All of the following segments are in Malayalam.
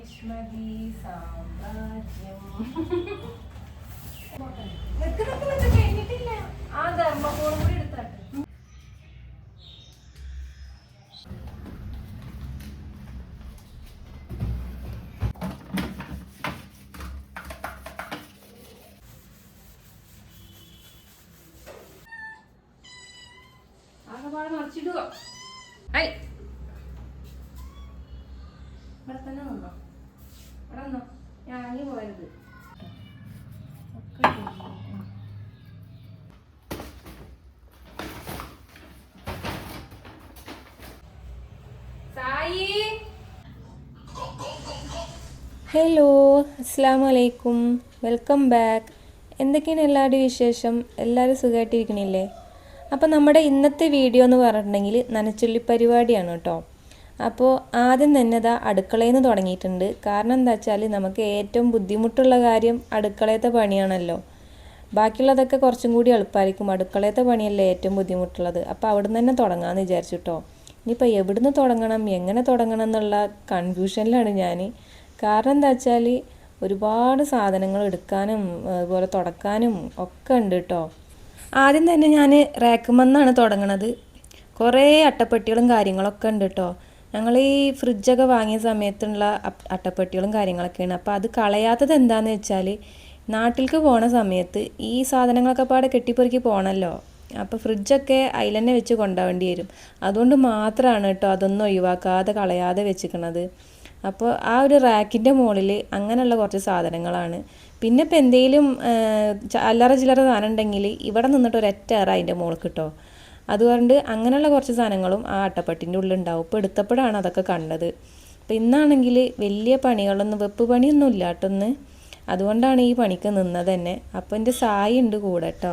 മഹിഷ്മതി സാമ്രാജ്യം. കഴിഞ്ഞിട്ടില്ല ആ ധർമ്മപൂർവം കൂടി എടുത്താട്ടെ. ആകെപ്പാടെ മറിച്ചിടുക. ഐ. ഇവിടെ തന്നെ നിന്നോ? ഇവിടെ നിന്നോ ഞാൻ പോയത്. ഹലോ അസ്സാം വലൈക്കും വെൽക്കം ബാക്ക് എന്തൊക്കെയാണ് എല്ലാവരുടെയും വിശേഷം? എല്ലാവരും സുഖമായിട്ടിരിക്കണില്ലേ? അപ്പോൾ നമ്മുടെ ഇന്നത്തെ വീഡിയോ എന്ന് പറഞ്ഞിട്ടുണ്ടെങ്കിൽ നനച്ചുള്ളി പരിപാടിയാണ് കേട്ടോ. അപ്പോൾ ആദ്യം തന്നെ ഇതാ അടുക്കളയിൽ നിന്ന് തുടങ്ങിയിട്ടുണ്ട്. കാരണം എന്താ വെച്ചാൽ നമുക്ക് ഏറ്റവും ബുദ്ധിമുട്ടുള്ള കാര്യം അടുക്കളയത്തെ പണിയാണല്ലോ. ബാക്കിയുള്ളതൊക്കെ കുറച്ചും കൂടി എളുപ്പമായിരിക്കും അടുക്കളയത്തെ പണിയല്ലേ ഏറ്റവും ബുദ്ധിമുട്ടുള്ളത്. അപ്പോൾ അവിടെ തന്നെ തുടങ്ങാമെന്ന് വിചാരിച്ചു കേട്ടോ ഇനിയിപ്പോൾ എവിടുന്ന് തുടങ്ങണം? എങ്ങനെ തുടങ്ങണം എന്നുള്ള കൺഫ്യൂഷനിലാണ് ഞാൻ കാരണം എന്താ വെച്ചാൽ ഒരുപാട് സാധനങ്ങൾ എടുക്കാനും അതുപോലെ തുടക്കാനും ഒക്കെ ഉണ്ട് കേട്ടോ ആദ്യം തന്നെ ഞാൻ റാക്കുമെന്നാണ് തുടങ്ങണത്. കുറേ അട്ടപ്പെട്ടികളും കാര്യങ്ങളൊക്കെ ഉണ്ട് കേട്ടോ ഞങ്ങൾ ഈ ഫ്രിഡ്ജൊക്കെ വാങ്ങിയ സമയത്തുള്ള അട്ടപ്പെട്ടികളും കാര്യങ്ങളൊക്കെയാണ്. അപ്പോൾ അത് കളയാത്തത് എന്താണെന്ന് വെച്ചാൽ നാട്ടിലേക്ക് പോണ സമയത്ത് ഈ സാധനങ്ങളൊക്കെ പാടെ കെട്ടിപ്പെറുക്കി പോകണമല്ലോ അപ്പോൾ ഫ്രിഡ്ജൊക്കെ അതിൽ തന്നെ വെച്ച് കൊണ്ടുപോകേണ്ടി വരും. അതുകൊണ്ട് മാത്രമാണ് കേട്ടോ അതൊന്നും ഒഴിവാക്കാതെ കളയാതെ വെച്ചിരിക്കണത് അപ്പോൾ ആ ഒരു റാക്കിന്റെ മുകളിൽ അങ്ങനെയുള്ള കുറച്ച് സാധനങ്ങളാണ്. പിന്നെ ഇപ്പം എന്തെങ്കിലും അല്ലറ ചില്ലറ സാധനം ഉണ്ടെങ്കിൽ ഇവിടെ നിന്നിട്ട് ഒരൊറ്റ ഏറ അതിന്റെ മുകളിൽ കിട്ടോ അതുകൊണ്ട് അങ്ങനെയുള്ള കുറച്ച് സാധനങ്ങളും ആ അട്ടപ്പട്ടിന്റെ ഉള്ളിൽ ഉണ്ടാവും. ഇപ്പോൾ എടുത്തപ്പോഴാണ് അതൊക്കെ കണ്ടത്. അപ്പം ഇന്നാണെങ്കിൽ വലിയ പണികളൊന്നും വെപ്പ് പണിയൊന്നും ഇല്ല അതുകൊണ്ടാണ് ഈ പണിക്ക് നിന്നത് തന്നെ. അപ്പം എന്റെ സായി ഉണ്ട് കൂടെ കേട്ടോ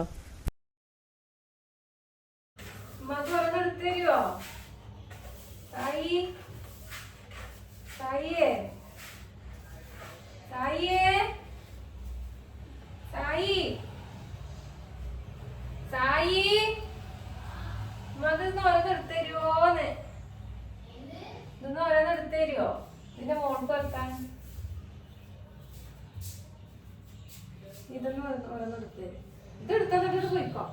ഉമ്മാക്ക് വെള്ളം എടുത്ത് തരുവോ സായി സായിയേ സായിയേ സായി സായി ഉമ്മാക്ക് ഇന്ന് ഓരോന്ന് എടുത്ത് തരുവോന്ന് ഇന്ന് ഓരോന്ന് എടുത്ത് തരുവോ ഇതിന്റെ മോൾക്ക് വെക്കാൻ ഇതൊന്നും ഓരോന്ന് എടുത്ത് തരും ഇത് എടുത്തതിട്ട് പോയിക്കോ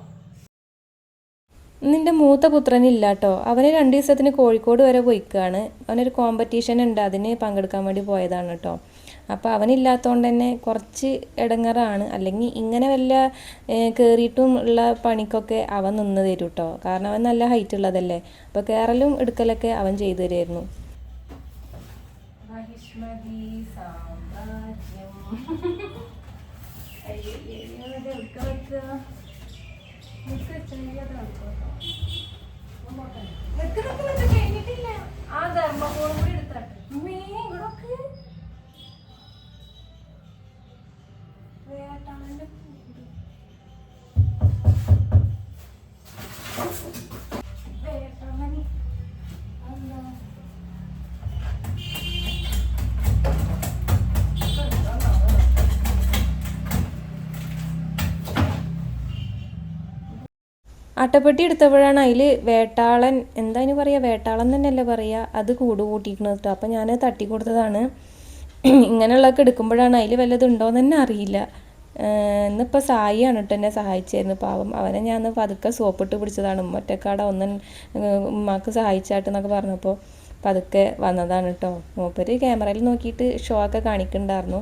നിന്റെ മൂത്ത പുത്രനില്ല കേട്ടോ അവന് രണ്ട് ദിവസത്തിന് കോഴിക്കോട് വരെ പോയിക്കാണ് അവനൊരു കോമ്പറ്റീഷൻ ഉണ്ട് അതിന് പങ്കെടുക്കാൻ വേണ്ടി പോയതാണ് കേട്ടോ അപ്പോൾ അവനില്ലാത്തതുകൊണ്ട് തന്നെ കുറച്ച് ഇടങ്ങറാണ് അല്ലെങ്കിൽ ഇങ്ങനെ വല്ല കയറിയിട്ടും ഉള്ള പണിക്കൊക്കെ അവൻ നിന്ന് തരും കേട്ടോ കാരണം അവൻ നല്ല ഹൈറ്റ് ഉള്ളതല്ലേ അപ്പോൾ കയറലും എടുക്കലൊക്കെ അവൻ ചെയ്തു തരുമായിരുന്നു സാമ്രാജ്യം അയ്യോ, അയ്യോ, ഇവിടെ എവിടുക്ക വെക്കുക? നിക്ക് ചെറിയ ഇത് വെക്കുക കേട്ടോ. അങ്ങോട്ട്. നിക്ക് നിക്ക് നിക്ക് കഴിഞ്ഞിട്ടില്ല. ആ ധർമ്മപൂർവം കൂടി എടുത്താട്ടെ. ഉമ്മേ, ഇങ്ങോട്ടൊക്കെ. അട്ടപ്പെട്ടി എടുത്തപ്പോഴാണ് അതിൽ വേട്ടാളൻ എന്താ ഇനി പറയുക വേട്ടാളൻ തന്നെയല്ലേ പറയുക അത് കൂട് കൂട്ടിയിരിക്കുന്നത് കേട്ടോ. അപ്പം ഞാൻ തട്ടി കൊടുത്തതാണ് ഇങ്ങനെയുള്ളതൊക്കെ എടുക്കുമ്പോഴാണ് അതിൽ വല്ലതുണ്ടോയെന്ന് തന്നെ അറിയില്ല. ഇന്നിപ്പോൾ സായിയാണ് കേട്ടോ എന്നെ സഹായിച്ചായിരുന്നു പാവം അവനെ ഞാൻ ഒന്ന് പതുക്കെ സോപ്പിട്ട് പിടിച്ചതാണ്. ഉമ്മറ്റക്കാട ഒന്നൻ ഉമ്മാക്ക് സഹായിച്ചാട്ടെന്നൊക്കെ പറഞ്ഞപ്പോൾ പതുക്കെ വന്നതാണ് കേട്ടോ. മൂപ്പര് ക്യാമറയിൽ നോക്കിയിട്ട് ഷോ ഒക്കെ കാണിക്കുന്നുണ്ടായിരുന്നു.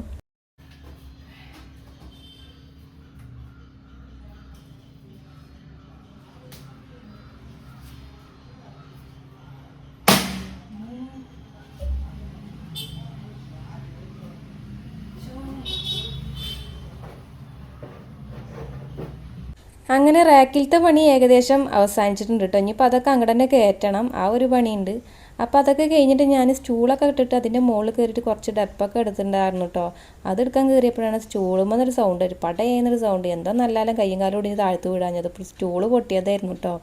അങ്ങനെ റാക്കിലത്തെ പണി ഏകദേശം അവസാനിച്ചിട്ടുണ്ട് കേട്ടോ ഇനിയിപ്പോൾ അതൊക്കെ അങ്ങോട്ട് തന്നെ കയറ്റണം. ആ ഒരു പണിയുണ്ട്. അപ്പോൾ അതൊക്കെ കഴിഞ്ഞിട്ട് ഞാൻ സ്റ്റൂളൊക്കെ ഇട്ടിട്ട് അതിന്റെ മുകളിൽ കയറിയിട്ട് കുറച്ച് ഡപ്പൊക്കെ എടുത്തിട്ടുണ്ടായിരുന്നു കേട്ടോ അതെടുക്കാൻ കയറിയപ്പോഴാണ് സ്റ്റൂളുമെന്നൊരു സൗണ്ട് ഒരു പടയെന്നൊരു സൗണ്ട് എന്താ നല്ലാലും കയ്യും കാലും ഒടിഞ്ഞ് താഴ്ത്തു വിടാഞ്ഞത് സ്റ്റൂൾ പൊട്ടിയതായിരുന്നു കേട്ടോ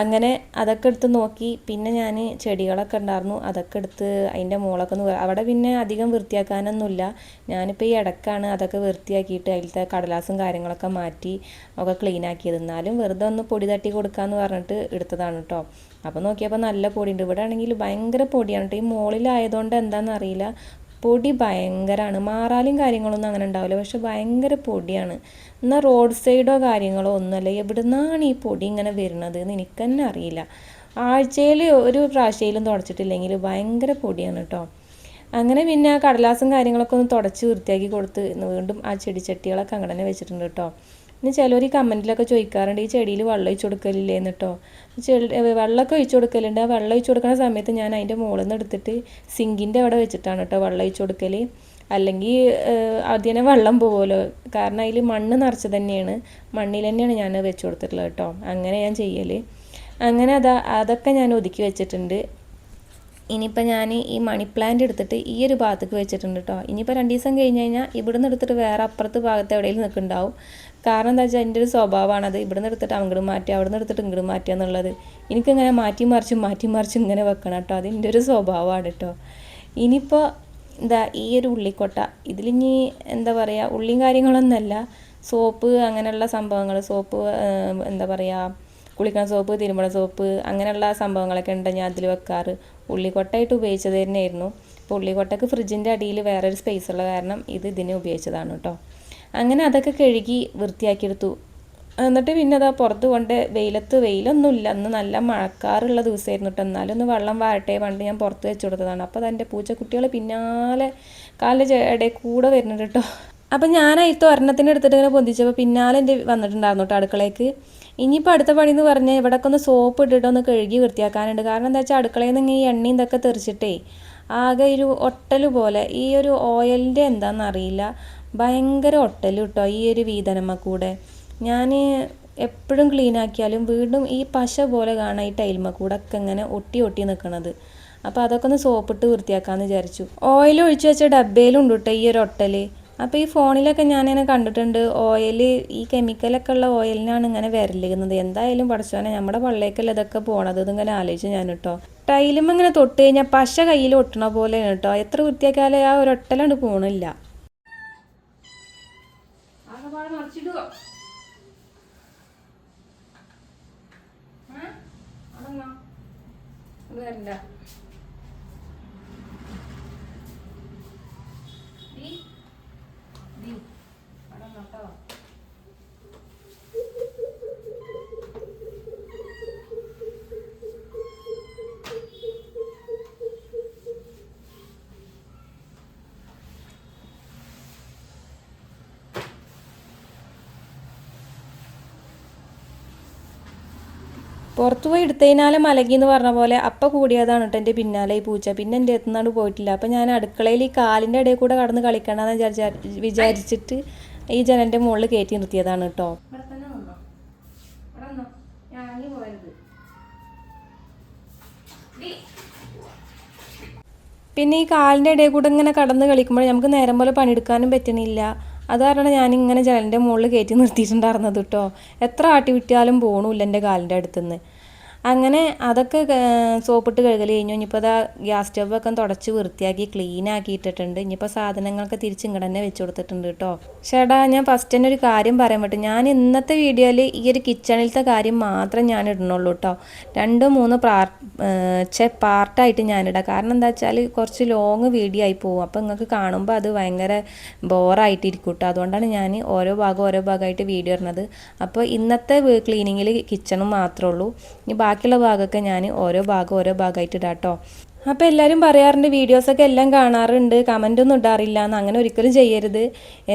അങ്ങനെ അതൊക്കെ എടുത്ത് നോക്കി. പിന്നെ ഞാൻ ചെടികളൊക്കെ ഉണ്ടായിരുന്നു അതൊക്കെ എടുത്ത് അതിന്റെ മുകളൊക്കെ ഒന്ന് അവിടെ പിന്നെ അധികം വൃത്തിയാക്കാനൊന്നുമില്ല. ഞാനിപ്പോൾ ഈ ഇടക്കാണ് അതൊക്കെ വൃത്തിയാക്കിയിട്ട് അതിലത്തെ കടലാസും കാര്യങ്ങളൊക്കെ മാറ്റി ഒക്കെ ക്ലീൻ ആക്കിയത്. എന്നാലും വെറുതെ ഒന്ന് പൊടി തട്ടി കൊടുക്കാമെന്ന് പറഞ്ഞിട്ട് എടുത്തതാണ് കേട്ടോ അപ്പോൾ നോക്കിയപ്പോൾ നല്ല പൊടിയുണ്ട്. ഇവിടെ ആണെങ്കിൽ ഭയങ്കര പൊടിയാണ് കേട്ടോ ഈ മുകളിലായതുകൊണ്ട് എന്താണെന്ന് അറിയില്ല. പൊടി ഭയങ്കരമാണ് മാറാലും കാര്യങ്ങളൊന്നും അങ്ങനെ ഉണ്ടാവില്ല. പക്ഷെ ഭയങ്കര പൊടിയാണ്. എന്നാൽ റോഡ് സൈഡോ കാര്യങ്ങളോ ഒന്നുമല്ല. എവിടുന്നാണ് ഈ പൊടി ഇങ്ങനെ വരുന്നത് എന്ന് എനിക്ക് തന്നെ അറിയില്ല. ആഴ്ചയിൽ ഒരു പ്രാവശ്യയിലും തുടച്ചിട്ടില്ലെങ്കിൽ ഭയങ്കര പൊടിയാണ് കേട്ടോ അങ്ങനെ പിന്നെ ആ കടലാസും കാര്യങ്ങളൊക്കെ ഒന്ന് തുടച്ച് വൃത്തിയാക്കി കൊടുത്ത് വീണ്ടും ആ ചെടിച്ചട്ടികളൊക്കെ അങ്ങനെ വെച്ചിട്ടുണ്ട് കേട്ടോ ഇനി ചിലർ ഈ കമന്റിലൊക്കെ ചോദിക്കാറുണ്ട് ഈ ചെടിയിൽ വെള്ളം ഒഴിച്ചു കൊടുക്കലില്ലേന്ന് കേട്ടോ ചെടി വെള്ളമൊക്കെ ഒഴിച്ചു കൊടുക്കലുണ്ട്. ആ വെള്ളം ഒഴിച്ചു കൊടുക്കുന്ന സമയത്ത് ഞാൻ അതിന്റെ മുകളിൽ നിന്ന് എടുത്തിട്ട് സിങ്കിന്റെ അവിടെ വെച്ചിട്ടാണ് കേട്ടോ വെള്ളം ഒഴിച്ചു കൊടുക്കൽ അല്ലെങ്കിൽ അതിനെ വെള്ളം പോകുമല്ലോ കാരണം അതിൽ മണ്ണ് നിറച്ച് തന്നെയാണ്. മണ്ണിൽ തന്നെയാണ് ഞാൻ വെച്ച് കൊടുത്തിട്ടുള്ളത് കേട്ടോ അങ്ങനെ ഞാൻ ചെയ്യൽ അങ്ങനെ അതാ അതൊക്കെ ഞാൻ ഒതുക്കി വെച്ചിട്ടുണ്ട്. ഇനിയിപ്പോൾ ഞാൻ ഈ മണി പ്ലാന്റ് എടുത്തിട്ട് ഈ ഒരു ഭാഗത്തേക്ക് വെച്ചിട്ടുണ്ട് കേട്ടോ ഇനിയിപ്പോൾ രണ്ട് ദിവസം കഴിഞ്ഞ് കഴിഞ്ഞാൽ ഇവിടുന്ന് എടുത്തിട്ട് വേറെ അപ്പുറത്ത് ഭാഗത്ത് എവിടെയെങ്കിലും നിൽക്കുന്നുണ്ടാവും. കാരണം എന്താ വെച്ചാൽ എന്റെ ഒരു സ്വഭാവമാണത്. ഇവിടുന്ന് എടുത്തിട്ട് അങ്ങോട്ട് മാറ്റുക നിന്ന് എടുത്തിട്ട് ഇങ്ങോട്ട് മാറ്റുക എന്നുള്ളത്. എനിക്കിങ്ങനെ മാറ്റി മറിച്ച് മാറ്റി മറിച്ച് ഇങ്ങനെ വെക്കണം കേട്ടോ അതിന്റെ ഒരു സ്വഭാവമാണ് കേട്ടോ ഇനിയിപ്പോൾ എന്താ ഈ ഒരു ഉള്ളിക്കൊട്ട ഇതിലിനി എന്താ പറയുക ഉള്ളിയും കാര്യങ്ങളൊന്നുമല്ല സോപ്പ് അങ്ങനെയുള്ള സംഭവങ്ങൾ സോപ്പ് എന്താ പറയുക കുളിക്കണ സോപ്പ് തിരുമ്പണ സോപ്പ് അങ്ങനെയുള്ള സംഭവങ്ങളൊക്കെ ഉണ്ട് ഞാൻ അതിൽ വെക്കാറ്. ഉള്ളിക്കൊട്ടയായിട്ട് ഉപയോഗിച്ചത് തന്നെയായിരുന്നു. അപ്പോൾ ഉള്ളിക്കൊട്ടക്ക് ഫ്രിഡ്ജിന്റെ അടിയിൽ വേറൊരു സ്പേസ് ഉള്ള കാരണം ഇത് ഇതിനെ ഉപയോഗിച്ചതാണ് കേട്ടോ അങ്ങനെ അതൊക്കെ കഴുകി വൃത്തിയാക്കിയെടുത്തു. എന്നിട്ട് പിന്നെ അതാ പുറത്ത് കൊണ്ട് വെയിലത്ത് വെയിലൊന്നുമില്ല. അന്ന് നല്ല മഴക്കാറുള്ള ദിവസമായിരുന്നു കേട്ടോ എന്നാലും ഒന്ന് വെള്ളം വാഴട്ടെ പണ്ട് ഞാൻ പുറത്ത് വെച്ച് കൊടുത്തതാണ്. അപ്പോൾ അതെന്റെ പൂച്ചക്കുട്ടികൾ പിന്നാലെ കാലിന്റെ ഇടയിൽ കൂടെ വരുന്നുണ്ട് കേട്ടോ അപ്പം ഞാൻ അതിൽ ഒരെണ്ണത്തിന് എടുത്തിട്ട് ഇങ്ങനെ പൊന്തിച്ചപ്പോൾ പിന്നാലെ എന്റെ വന്നിട്ടുണ്ടായിരുന്നു കേട്ടോ അടുക്കളയ്ക്ക് ഇനിയിപ്പോൾ അടുത്ത പണി എന്ന് പറഞ്ഞാൽ ഇവിടെയൊക്കെ ഒന്ന് സോപ്പ് ഇട്ടിട്ട് ഒന്ന് കഴുകി വൃത്തിയാക്കാനുണ്ട്. കാരണം എന്താ വെച്ചാൽ അടുക്കളയിൽ നിന്ന് ഈ എണ്ണയും ഇതൊക്കെ തെറിച്ചിട്ടേ ആകെ ഒരു ഒട്ടൽ പോലെ ഈ ഒരു ഓയിലിന്റെ എന്താണെന്ന് അറിയില്ല. ഭയങ്കര ഒട്ടൽ കേട്ടോ ഈ ഒരു വീതനമ്മ കൂടെ ഞാൻ എപ്പോഴും ക്ലീൻ ആക്കിയാലും വീണ്ടും ഈ പശ പോലെ കാണാം ഈ ടൈൽമ കൂടെ ഒക്കെ ഇങ്ങനെ ഒട്ടി ഒട്ടി നിൽക്കണത് അപ്പോൾ അതൊക്കെ ഒന്ന് സോപ്പിട്ട് വൃത്തിയാക്കാമെന്ന് വിചാരിച്ചു. ഓയിൽ ഒഴിച്ചു വെച്ച ഡബ്ബയിലുണ്ട് ഉണ്ട് കേട്ടോ ഈ ഒരു ഒട്ടൽ അപ്പോൾ ഈ ഫോണിലൊക്കെ ഞാനിങ്ങനെ കണ്ടിട്ടുണ്ട് ഓയിൽ ഈ കെമിക്കലൊക്കെ ഉള്ള ഓയിലിനാണ് ഇങ്ങനെ വരലിരുന്നത് എന്തായാലും പഠിച്ചോനെ നമ്മുടെ പള്ളിയേക്കല്ല ഇതൊക്കെ പോണത് ഇതിങ്ങനെ ആലോചിച്ച് ഞാൻ കേട്ടോ ടൈലും ഇങ്ങനെ തൊട്ട് കഴിഞ്ഞാൽ പശ കയ്യിൽ ഒട്ടണ പോലെയാണ് കേട്ടോ എത്ര വൃത്തിയാക്കിയാലും ആ ഒരൊട്ടലാണ് ഒട്ടലാണ് പോണില്ല. വരണ്ട. പുറത്തു പോയി എടുത്തതിനാലെ മലകി എന്ന് പറഞ്ഞ പോലെ അപ്പം കൂടിയതാണ് കേട്ടോ എന്റെ പിന്നാലെ ഈ പൂച്ച. പിന്നെ എന്റെ എത്തുന്നാണ്ട് പോയിട്ടില്ല. അപ്പം ഞാൻ അടുക്കളയിൽ ഈ കാലിന്റെ ഇടയിൽ കൂടെ കടന്ന് കളിക്കണമെന്ന് വിചാരിച്ച വിചാരിച്ചിട്ട് ഈ ജനന്റെ മുകളിൽ കയറ്റി നിർത്തിയതാണ് കേട്ടോ പിന്നെ ഈ കാലിന്റെ ഇടയിൽ കൂടെ ഇങ്ങനെ കടന്ന് കളിക്കുമ്പോൾ നമുക്ക് നേരം പോലെ പണിയെടുക്കാനും പറ്റണില്ല. അത് കാരണം ഞാനിങ്ങനെ ജനലിന്റെ മുകളിൽ കയറ്റി നിർത്തിയിട്ടുണ്ടായിരുന്നത് കേട്ടോ എത്ര ആട്ടി വിറ്റിയാലും പോണില്ല എന്റെ കാലിന്റെ അടുത്തുനിന്ന് അങ്ങനെ അതൊക്കെ സോപ്പിട്ട് കഴുകൽ കഴിഞ്ഞു. ഇനിയിപ്പോൾ അതാ ഗ്യാസ് സ്റ്റവൊക്കെ തുടച്ച് വൃത്തിയാക്കി ക്ലീൻ ആക്കിയിട്ടിട്ടുണ്ട് ഇനിയിപ്പോൾ സാധനങ്ങളൊക്കെ തിരിച്ച് ഇങ്ങോട്ട് തന്നെ വെച്ച് കൊടുത്തിട്ടുണ്ട് കേട്ടോ. ചേട്ടാ ഞാൻ ഫസ്റ്റ് തന്നെ ഒരു കാര്യം പറയാൻ പറ്റും. ഞാൻ ഇന്നത്തെ വീഡിയോയിൽ ഈ ഒരു കിച്ചണിലത്തെ കാര്യം മാത്രം ഞാൻ ഇടണുള്ളൂ കേട്ടോ. രണ്ടോ മൂന്ന് പ്രാർ ചെ പാർട്ടായിട്ട് ഞാനിടാം കാരണം എന്താ വെച്ചാൽ കുറച്ച് ലോങ് വീഡിയോ ആയി പോകും അപ്പോൾ നിങ്ങൾക്ക് കാണുമ്പോൾ അത് ഭയങ്കര ബോറായിട്ടിരിക്കും കേട്ടോ. അതുകൊണ്ടാണ് ഞാൻ ഓരോ ഭാഗം ഓരോ ഭാഗമായിട്ട് വീഡിയോ ഇടുന്നത്. അപ്പോൾ ഇന്നത്തെ ക്ലീനിങ്ങിൽ കിച്ചണും മാത്രമേ ഉള്ളൂ. ഇനി ബാക്കിയുള്ള ഭാഗമൊക്കെ ഞാൻ ഓരോ ഭാഗം ഓരോ ഭാഗമായിട്ട് ഇടാം കേട്ടോ അപ്പോൾ എല്ലാവരും പറയാറുണ്ട് വീഡിയോസൊക്കെ എല്ലാം കാണാറുണ്ട് കമന്റ് ഒന്നും ഇടാറില്ല എന്ന് അങ്ങനെ ഒരിക്കലും ചെയ്യരുത്.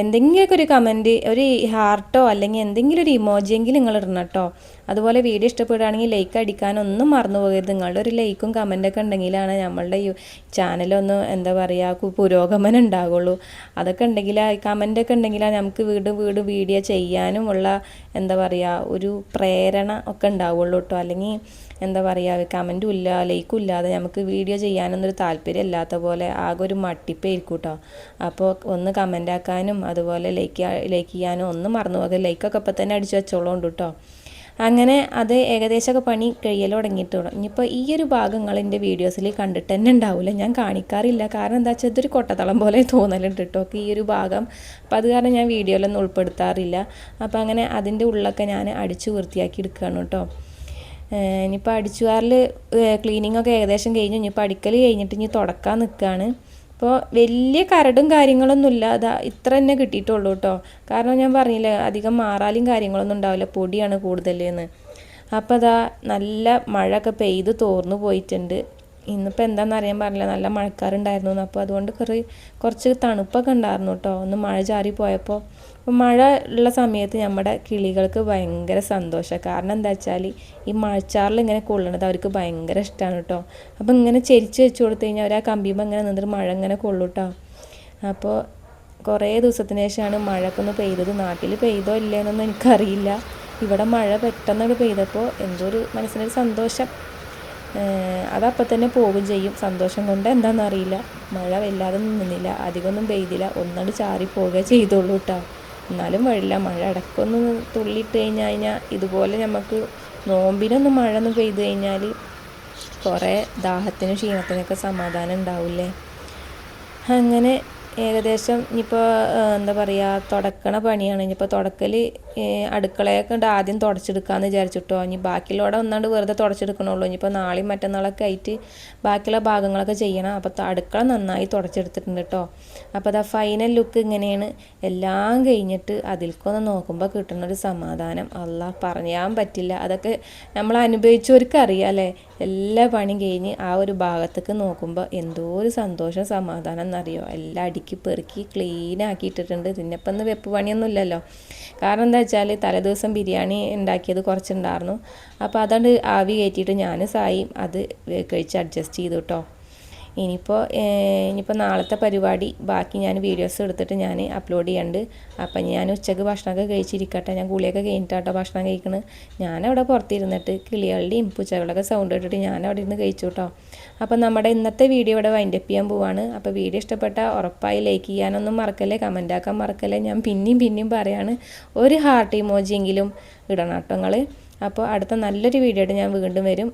എന്തെങ്കിലുമൊക്കെ ഒരു കമന്റ് ഒരു ഹാർട്ടോ അല്ലെങ്കിൽ എന്തെങ്കിലും ഒരു ഇമോജിയെങ്കിലും നിങ്ങൾ ഇടണം കേട്ടോ. അതുപോലെ വീഡിയോ ഇഷ്ടപ്പെടുകയാണെങ്കിൽ ലൈക്ക് അടിക്കാനൊന്നും മറന്നു പോകരുത്. നിങ്ങളുടെ ഒരു ലൈക്കും കമന്റൊക്കെ ഉണ്ടെങ്കിലാണ് നമ്മളുടെ ചാനലൊന്ന് എന്താ പറയുക പുരോഗമനം ഉണ്ടാകുള്ളൂ അതൊക്കെ ഉണ്ടെങ്കിൽ കമന്റൊക്കെ ഉണ്ടെങ്കിലാണ് നമുക്ക് വീട് വീട് വീഡിയോ ചെയ്യാനും ഉള്ള എന്താ പറയുക ഒരു പ്രേരണ ഒക്കെ ഉണ്ടാവുള്ളൂ കേട്ടോ. അല്ലെങ്കിൽ എന്താ പറയുക കമന്റും ഇല്ല ലൈക്കും ഇല്ലാതെ നമുക്ക് വീഡിയോ ചെയ്യാനൊന്നൊരു താല്പര്യം ഇല്ലാത്ത പോലെ ആകെ ഒരു മട്ടിപ്പായിരിക്കും കേട്ടോ അപ്പോൾ ഒന്ന് കമന്റ് ആക്കാനും അതുപോലെ ലൈക്ക് ലൈക്ക് ചെയ്യാനും ഒന്നും മറന്നു പോകാതെ ലൈക്കൊക്കെ ഇപ്പം തന്നെ അടിച്ചു വെച്ചോളൂണ്ട് കേട്ടോ അങ്ങനെ അത് ഏകദേശമൊക്കെ പണി കഴിയൽ തുടങ്ങിയിട്ടുള്ളൂ ഇനിയിപ്പോൾ ഈ ഒരു ഭാഗങ്ങൾ എന്റെ വീഡിയോസിൽ കണ്ടിട്ട് തന്നെ ഉണ്ടാവില്ല ഞാൻ കാണിക്കാറില്ല. കാരണം എന്താ വെച്ചാൽ ഇതൊരു കൊട്ടത്തളം പോലെ തോന്നലുണ്ട് കേട്ടോ ഈ ഒരു ഭാഗം. അപ്പോൾ അത് കാരണം ഞാൻ വീഡിയോയിലൊന്നും ഉൾപ്പെടുത്താറില്ല. അപ്പോൾ അങ്ങനെ അതിന്റെ ഉള്ളൊക്കെ ഞാൻ അടിച്ചു വൃത്തിയാക്കി എടുക്കുകയാണ് കേട്ടോ ഇനിയിപ്പോൾ അടിച്ചുവാറിൽ ക്ലീനിങ് ഒക്കെ ഏകദേശം കഴിഞ്ഞു. ഇനിയിപ്പോൾ അടിക്കൽ കഴിഞ്ഞിട്ട് ഇനി തുടക്കാൻ നിൽക്കുകയാണ് അപ്പോൾ വലിയ കരടും കാര്യങ്ങളൊന്നുമില്ല അതാ ഇത്ര തന്നെ കിട്ടിയിട്ടുള്ളൂ കേട്ടോ കാരണം ഞാൻ പറഞ്ഞില്ലേ അധികം മാറാലും കാര്യങ്ങളൊന്നും ഉണ്ടാവില്ല. പൊടിയാണ് കൂടുതൽ എന്ന്. അപ്പോൾ അതാ നല്ല മഴയൊക്കെ പെയ്ത് തോർന്നു പോയിട്ടുണ്ട്. ഇന്നിപ്പോൾ എന്താണെന്ന് അറിയാൻ പറഞ്ഞില്ല നല്ല മഴക്കാറുണ്ടായിരുന്നു. അപ്പോൾ അതുകൊണ്ട് കുറേ കുറച്ച് തണുപ്പൊക്കെ ഉണ്ടായിരുന്നു കേട്ടോ ഒന്ന് മഴ ചാറി പോയപ്പോൾ അപ്പോൾ മഴ ഉള്ള സമയത്ത് നമ്മുടെ കിളികൾക്ക് ഭയങ്കര സന്തോഷമാണ് കാരണം എന്താ വെച്ചാൽ ഈ മഴച്ചാറിൽ ഇങ്ങനെ കൊള്ളണത് അവർക്ക് ഭയങ്കര ഇഷ്ടമാണ് കേട്ടോ അപ്പോൾ ഇങ്ങനെ ചെരിച്ച് വെച്ച് കൊടുത്തു കഴിഞ്ഞാൽ അവർ ആ കമ്പിയുമ്പോൾ ഇങ്ങനെ നിന്നിട്ട് മഴ ഇങ്ങനെ കൊള്ളു കേട്ടോ അപ്പോൾ കുറേ ദിവസത്തിന് ശേഷമാണ് മഴയൊക്കെ ഒന്ന് പെയ്തത്. നാട്ടിൽ പെയ്തോ ഇല്ലേന്നൊന്നും എനിക്കറിയില്ല. ഇവിടെ മഴ പെട്ടെന്നൊക്കെ പെയ്തപ്പോൾ എന്തോ ഒരു മനസ്സിനൊരു സന്തോഷം. അതപ്പം തന്നെ പോകും ചെയ്യും. സന്തോഷം കൊണ്ട് എന്താണെന്നറിയില്ല മഴ വല്ലാതെ നിന്നില്ല. അധികമൊന്നും പെയ്തില്ല. ഒന്നാണ്ട് ചാറി പോവുക ചെയ്തോളൂ കേട്ടോ എന്നാലും വഴില്ല. മഴ ഇടയ്ക്കൊന്ന് തുള്ളിയിട്ട് കഴിഞ്ഞ് കഴിഞ്ഞാൽ ഇതുപോലെ നമുക്ക് നോമ്പിനൊന്നും മഴ ഒന്ന് പെയ്ത് കഴിഞ്ഞാൽ കുറേ ദാഹത്തിനും ക്ഷീണത്തിനൊക്കെ സമാധാനം ഉണ്ടാവില്ലേ? അങ്ങനെ ഏകദേശം ഇനിയിപ്പോൾ എന്താ പറയുക തുടക്കണ പണിയാണ്. ഇനിയിപ്പോൾ തുടക്കൽ അടുക്കളയൊക്കെ ഉണ്ട് ആദ്യം തുടച്ചെടുക്കാമെന്ന് വിചാരിച്ചിട്ടോ. ഇനി ബാക്കിയുള്ളവിടെ ഒന്നാണ്ട് വെറുതെ തുടച്ചെടുക്കണുള്ളൂ. ഇനിയിപ്പോൾ നാളെയും മറ്റന്നാളൊക്കെ ആയിട്ട് ബാക്കിയുള്ള ഭാഗങ്ങളൊക്കെ ചെയ്യണം. അപ്പോൾ അടുക്കള നന്നായി തുടച്ചെടുത്തിട്ടുണ്ട് കേട്ടോ അപ്പോൾ അതാ ഫൈനൽ ലുക്ക് ഇങ്ങനെയാണ്. എല്ലാം കഴിഞ്ഞിട്ട് അതിൽക്കൊന്ന് നോക്കുമ്പോൾ കിട്ടുന്നൊരു സമാധാനം. അല്ല പറയാൻ പറ്റില്ല. അതൊക്കെ നമ്മൾ അനുഭവിച്ചവർക്ക് അറിയാം അല്ലേ? എല്ലാ പണിയും കഴിഞ്ഞ് ആ ഒരു ഭാഗത്തേക്ക് നോക്കുമ്പോൾ എന്തോ ഒരു സന്തോഷം സമാധാനം എന്നറിയോ? എല്ലാം അടുക്കി പെറുക്കി ക്ലീൻ ആക്കിയിട്ടിട്ടുണ്ട്. ഇതിനിപ്പം വെപ്പ് പണിയൊന്നും ഇല്ലല്ലോ. കാരണം എന്താ വെച്ചാൽ തലേദിവസം ബിരിയാണി ഉണ്ടാക്കിയത് കുറച്ചുണ്ടായിരുന്നു. അപ്പോൾ അതാണ്ട് ആവി കയറ്റിയിട്ട് ഞാൻ സായി അത് കഴിച്ച് അഡ്ജസ്റ്റ് ചെയ്തു കേട്ടോ ഇനിയിപ്പോൾ ഇനിയിപ്പോൾ നാളത്തെ പരിപാടി ബാക്കി ഞാൻ വീഡിയോസ് എടുത്തിട്ട് ഞാൻ അപ്ലോഡ് ചെയ്യണ്ട്. അപ്പം ഞാൻ ഉച്ചയ്ക്ക് ഭക്ഷണമൊക്കെ കഴിച്ചിരിക്കട്ടെ. ഞാൻ ഗുളിയൊക്കെ കഴിഞ്ഞിട്ടാട്ടോ ഭക്ഷണം കഴിക്കണത് ഞാനവിടെ പുറത്തിരുന്നിട്ട് കിളികളുടെയും പൂച്ചകളുടെയൊക്കെ സൗണ്ട് കേട്ടിട്ട് ഞാൻ അവിടെ ഇരുന്ന് കഴിച്ചു കേട്ടോ അപ്പം നമ്മുടെ ഇന്നത്തെ വീഡിയോ ഇവിടെ വൈൻഡപ്പ് ചെയ്യാൻ പോവാണ്. അപ്പോൾ വീഡിയോ ഇഷ്ടപ്പെട്ടാൽ ഉറപ്പായി ലൈക്ക് ചെയ്യാനൊന്നും മറക്കല്ലേ കമന്റ് ആക്കാൻ മറക്കല്ലേ. ഞാൻ പിന്നെയും പിന്നെയും പറയാണ് ഒരു ഹാർട്ട് ഇമോജിയെങ്കിലും ഇടണം കേട്ടോ അപ്പോൾ അടുത്ത നല്ലൊരു വീഡിയോ ഞാൻ വീണ്ടും വരും.